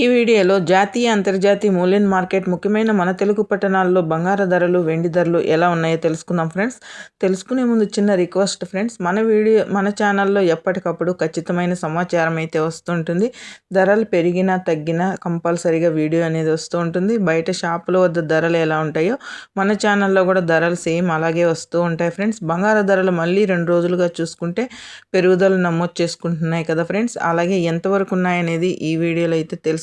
ఈ వీడియోలో జాతీయ అంతర్జాతీయ మూల్యం మార్కెట్ ముఖ్యమైన మన తెలుగు పట్టణాల్లో బంగారు ధరలు వెండి ధరలు ఎలా ఉన్నాయో తెలుసుకుందాం ఫ్రెండ్స్. తెలుసుకునే ముందు చిన్న రిక్వెస్ట్ ఫ్రెండ్స్ మన వీడియో మన ఛానల్లో ఎప్పటికప్పుడు ఖచ్చితమైన సమాచారం అయితే వస్తుంటుంది. ధరలు పెరిగినా తగ్గినా కంపల్సరీగా వీడియో అనేది వస్తూ ఉంటుంది. బయట షాపుల వద్ద ధరలు ఎలా ఉంటాయో మన ఛానల్లో కూడా ధరలు సేమ్ అలాగే వస్తూ ఉంటాయి ఫ్రెండ్స్. బంగారు ధరలు మళ్ళీ రెండు రోజులుగా చూసుకుంటే పెరుగుదల నమోదు చేసుకుంటున్నాయి కదా ఫ్రెండ్స్. అలాగే ఎంతవరకు ఉన్నాయనేది ఈ వీడియోలో అయితే తెలుసు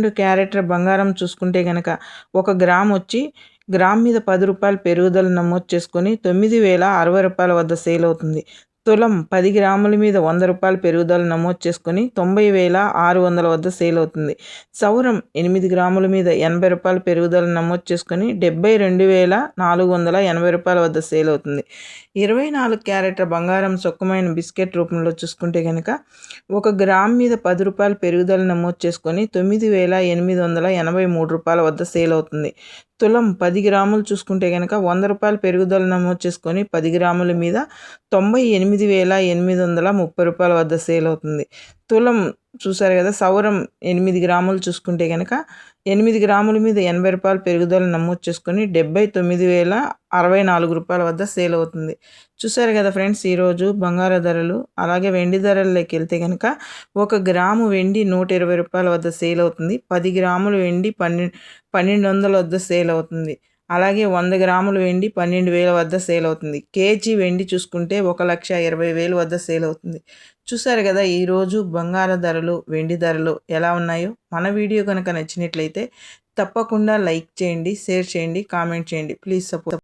క్యారెట్ బంగారం చూసుకుంటే గనక ఒక గ్రామ్ వచ్చి గ్రామ్ మీద పది రూపాయలు పెరుగుదల నమోదు చేసుకొని తొమ్మిది వేల అరవై రూపాయల వద్ద సేల్ అవుతుంది. తులం పది గ్రాముల మీద వంద రూపాయల పెరుగుదల నమోదు చేసుకుని తొంభై వేల ఆరు వందల వద్ద సేల్ అవుతుంది. సౌరం ఎనిమిది గ్రాముల మీద ఎనభై రూపాయల పెరుగుదల నమోదు చేసుకుని డెబ్బై రెండు వేల నాలుగు వందల ఎనభై రూపాయల వద్ద సేల్ అవుతుంది. ఇరవై నాలుగు క్యారెట్ల బంగారం సొక్కమైన బిస్కెట్ రూపంలో చూసుకుంటే కనుక ఒక గ్రామ్ మీద పది రూపాయల పెరుగుదల నమోదు చేసుకొని తొమ్మిది వేల ఎనిమిది వందల ఎనభై మూడు రూపాయల వద్ద సేల్ అవుతుంది. తులం పది గ్రాములు చూసుకుంటే కనుక వంద రూపాయల పెరుగుదల నమోదు చేసుకొని పది గ్రాముల మీద తొంభై ఎనిమిది వేల ఎనిమిది వందల ముప్పై రూపాయల వద్ద సేల్ అవుతుంది. తులం చూసారు కదా సౌరం ఎనిమిది గ్రాములు చూసుకుంటే కనుక ఎనిమిది గ్రాముల మీద ఎనభై రూపాయలు పెరుగుదల నమోదు చేసుకొని డెబ్బై తొమ్మిది వేల అరవై నాలుగు రూపాయల వద్ద సేల్ అవుతుంది. చూసారు కదా ఫ్రెండ్స్ ఈరోజు బంగారు ధరలు అలాగే వెండి ధరల్లోకి వెళ్తే కనుక ఒక గ్రాము వెండి నూట ఇరవై రూపాయల వద్ద సేల్ అవుతుంది. పది గ్రాములు వెండి పన్నెండు పన్నెండు వందల వద్ద సేల్ అవుతుంది. అలాగే వంద గ్రాములు వెండి పన్నెండు వేల వద్ద సేల్ అవుతుంది. కేజీ వెండి చూసుకుంటే ఒక లక్ష ఇరవై వేలు వద్ద సేల్ అవుతుంది. చూసారు కదా ఈరోజు బంగార ధరలు వెండి ధరలు ఎలా ఉన్నాయో? మన వీడియో కనుక నచ్చినట్లయితే తప్పకుండా లైక్ చేయండి షేర్ చేయండి కామెంట్ చేయండి. Please support